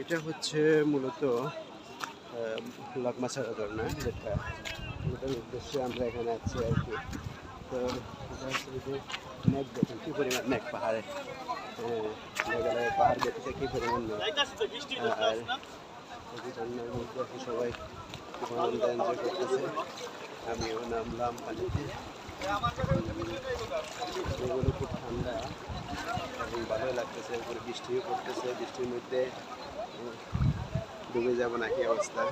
এটা হচ্ছে মূলত লকমাছাড়া ঝর্ণা যেটা যেটার উদ্দেশ্যে আমরা এখানে আছি আর কি। তো এটা হচ্ছে যে মেঘ দেখুন কী পরিমাণ মেঘ পাহাড়ে? হ্যাঁ, মেঘালয়ের পাহাড় দেখতে কী পরিমাণ আর ঝর্ণার মধ্যে সবাই আনন্দ এনজয় করতেছে। আমিও নামলাম পানিতে। এগুলো খুব ঠান্ডা এবং ভালো লাগতেছে উপরে বৃষ্টিও পড়তেছে বৃষ্টির মধ্যে। ডুবে যাব নাকি অবস্থা?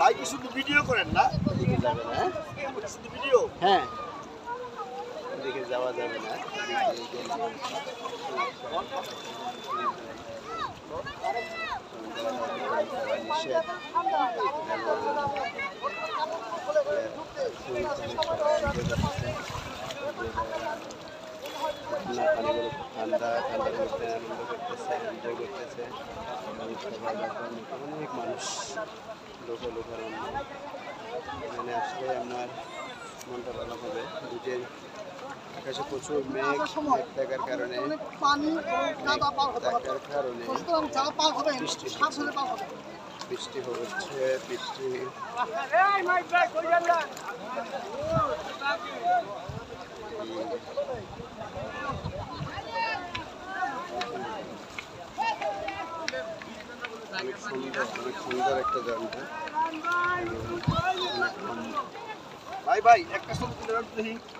ভাই কি শুধু ভিডিও করেন না? এদিকে যাবে না শুধু ভিডিও হ্যাঁ। এদিকে যাওয়া যাবে না। ঠান্ডা আনন্দ করতেছে এনজয় করতেছে অনেক মানুষ লোক লোকের এখানে আসলে আপনার মনটা ভালো হবে যে আকাশে প্রচুর মেঘ মেঘ থাকার কারণে থাকার কারণে বৃষ্টি বৃষ্টি হচ্ছে, বৃষ্টি অনেক সুন্দর অনেক সুন্দর একটা কম ভাই ভাই একটা ছবি তুলে রাখতে